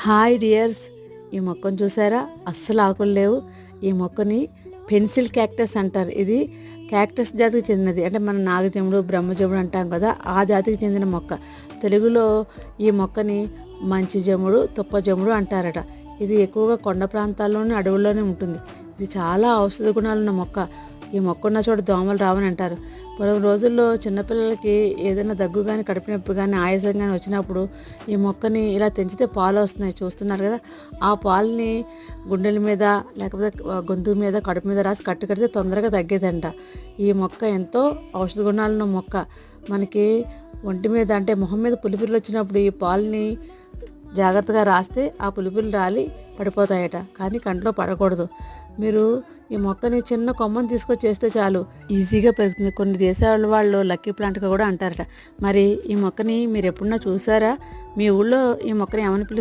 Hi dears ఈ మొక్కను చూసారా? అస్సలు ఆకులు లేవు. ఈ మొక్కని పెన్సిల్ క్యాక్టస్ అంటారు. ఇది క్యాక్టస్ జాతికి చెందినది. అంటే మన నాగజముడు బ్రహ్మజముడు అంటాం కదా ఆ జాతికి చెందిన మొక్క. తెలుగులో ఈ మొక్కని మంచి జముడు తుప్ప జముడు అంటారట. ఇది ఎక్కువగా కొండ ప్రాంతాల్లోనే అడవుల్లోనే ఉంటుంది. ఇది చాలా ఔషధ గుణాలున్న మొక్క. ఈ మొక్క ఉన్న దోమలు రావని అంటారు. పూర్వం రోజుల్లో చిన్నపిల్లలకి ఏదైనా దగ్గు కానీ కడుపు నొప్పి కానీ ఆయాసం కానీ వచ్చినప్పుడు ఈ మొక్కని ఇలా తెంచితే పాలు వస్తున్నాయి. చూస్తున్నారు కదా? ఆ పాలని గుండెల మీద లేకపోతే గొంతు మీద కడుపు మీద రాసి కట్టు కడితే తొందరగా తగ్గేదంట. ఈ మొక్క ఎంతో ఔషధ గుణాలున్న మొక్క. మనకి ఒంటి మీద అంటే మొహం మీద పులిపిర్లు వచ్చినప్పుడు ఈ పాలని జాగ్రత్తగా రాస్తే ఆ పులిపులు రాలి. పడిపోతాయట. కానీ కంట్లో పడకూడదు. మీరు ఈ మొక్కని చిన్న కొమ్మని తీసుకొచ్చేస్తే చాలు. ఈజీగా పెరుగుతుంది. కొన్ని దేశాల వాళ్ళు లక్కీ ప్లాంట్గా కూడా అంటారట. మరి ఈ మొక్కని మీరు ఎప్పుడన్నా చూసారా? మీ ఊళ్ళో ఈ మొక్కని ఏమని